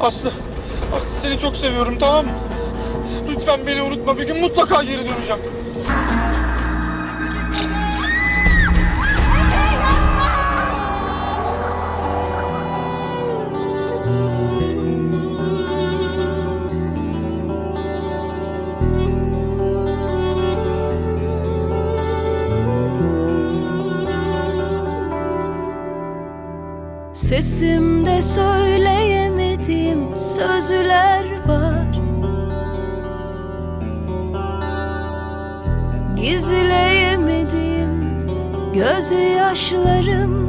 Aslı, Aslı seni çok seviyorum tamam mı? Lütfen beni unutma. Bir gün mutlaka geri döneceğim. Sesimde söyleyemediğim sözler var. Gizleyemediğim gözyaşlarım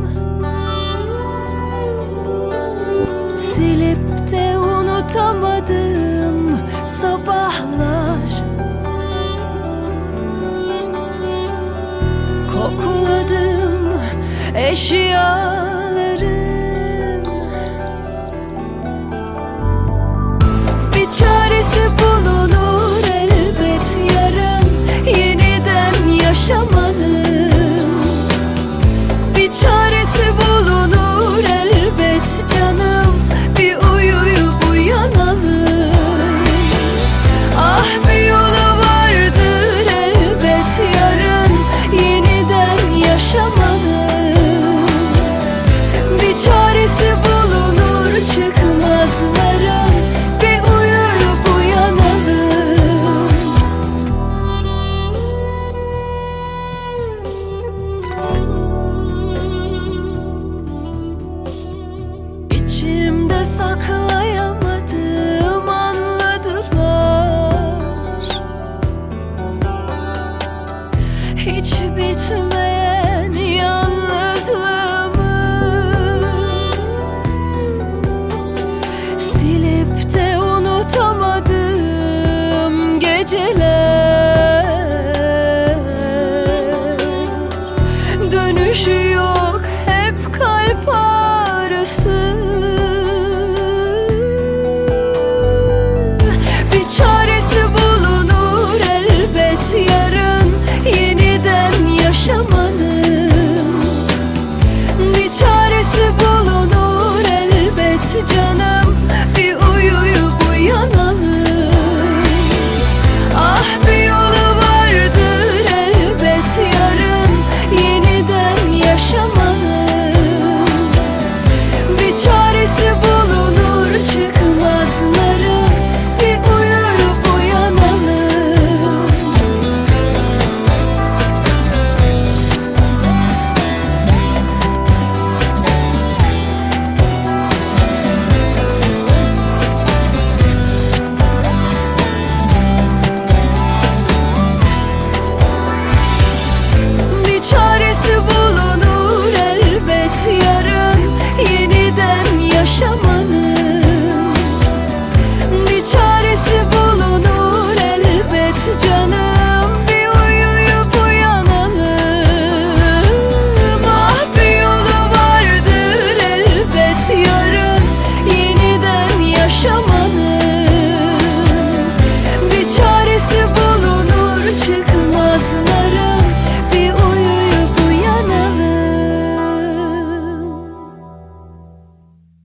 Silip de unutamadığım sabahlar. Kokladım eşya saklayamadım anladılar. Hiç bitmez